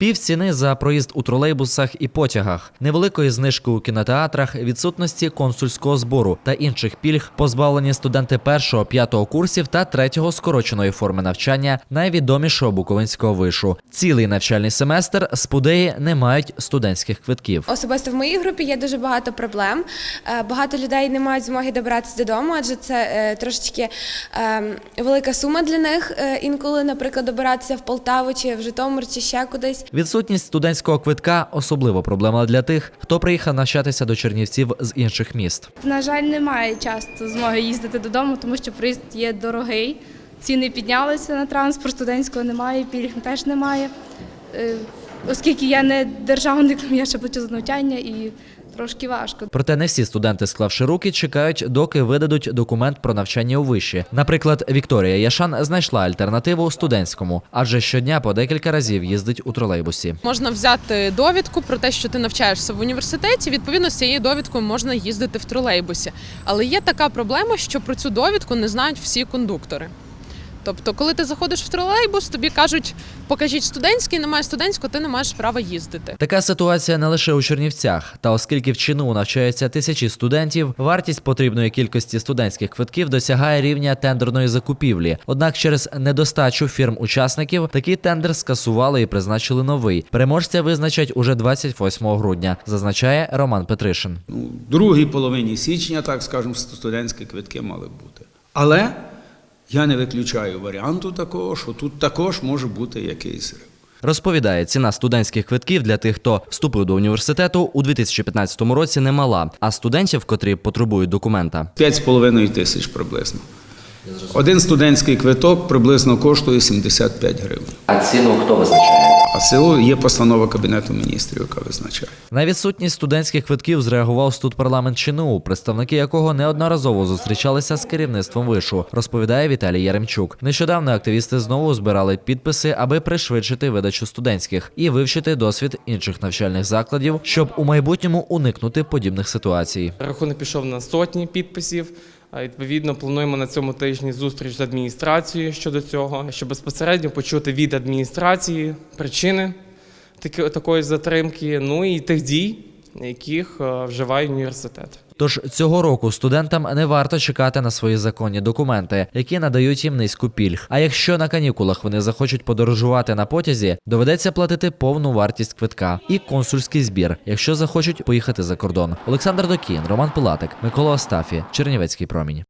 Пів ціни за проїзд у тролейбусах і потягах, невеликої знижки у кінотеатрах, відсутності консульського збору та інших пільг, позбавлені студенти першого, п'ятого курсів та третього скороченої форми навчання найвідомішого буковинського вишу. Цілий навчальний семестр спудеї не мають студентських квитків. Особисто в моїй групі є дуже багато проблем. Е, Багато людей не мають змоги добиратися додому, адже це е, трошечки е, велика сума для них. Е, Інколи, наприклад, добиратися в Полтаву чи в Житомир чи ще кудись. Відсутність студентського квитка особливо проблема для тих, хто приїхав навчатися до Чернівців з інших міст. На жаль, немає часто змоги їздити додому, тому що проїзд є дорогий. Ціни піднялися на транспорт, студентського немає, пільг теж немає. Оскільки я не державник, я ще плачу за навчання і трошки важко. Проте не всі студенти, склавши руки, чекають, доки видадуть документ про навчання у виші. Наприклад, Вікторія Яшан знайшла альтернативу студентському, адже щодня по декілька разів їздить у тролейбусі. Можна взяти довідку про те, що ти навчаєшся в університеті. Відповідно, з цією довідкою можна їздити в тролейбусі. Але є така проблема, що про цю довідку не знають всі кондуктори. Тобто, коли ти заходиш в тролейбус, тобі кажуть, покажіть студентський, немає студентського, ти не маєш права їздити. Така ситуація не лише у Чернівцях. Та оскільки в ЧНУ навчаються тисячі студентів, вартість потрібної кількості студентських квитків досягає рівня тендерної закупівлі. Однак через недостачу фірм-учасників такий тендер скасували і призначили новий. Переможця визначать уже 28 грудня, зазначає Роман Петришин. Другій половині січня, так скажемо, студентські квитки мали бути. Але я не виключаю варіанту такого, що тут також може бути якийсь рив. Розповідає, ціна студентських квитків для тих, хто вступив до університету у 2015 році, немала, а студентів, котрі потребують документа, 5,5 тисяч приблизно. Один студентський квиток приблизно коштує 75 гривень. А ціну хто визначає? А це є постанова Кабінету міністрів, яка визначає. На відсутність студентських квитків зреагував студпарламент ЧНУ, представники якого неодноразово зустрічалися з керівництвом вишу, розповідає Віталій Яремчук. Нещодавно активісти знову збирали підписи, аби пришвидшити видачу студентських і вивчити досвід інших навчальних закладів, щоб у майбутньому уникнути подібних ситуацій. Рахунок пішов на сотні підписів. Відповідно, плануємо на цьому тижні зустріч з адміністрацією щодо цього, щоб безпосередньо почути від адміністрації причини такої затримки, ну і тих дій, яких е, вживає університет. Тож цього року студентам не варто чекати на свої законні документи, які надають їм низьку пільг. А якщо на канікулах вони захочуть подорожувати на потязі, доведеться платити повну вартість квитка і консульський збір, якщо захочуть поїхати за кордон. Олександр Докін, Роман Пилатик, Микола Остафі, Чернівецький промінь.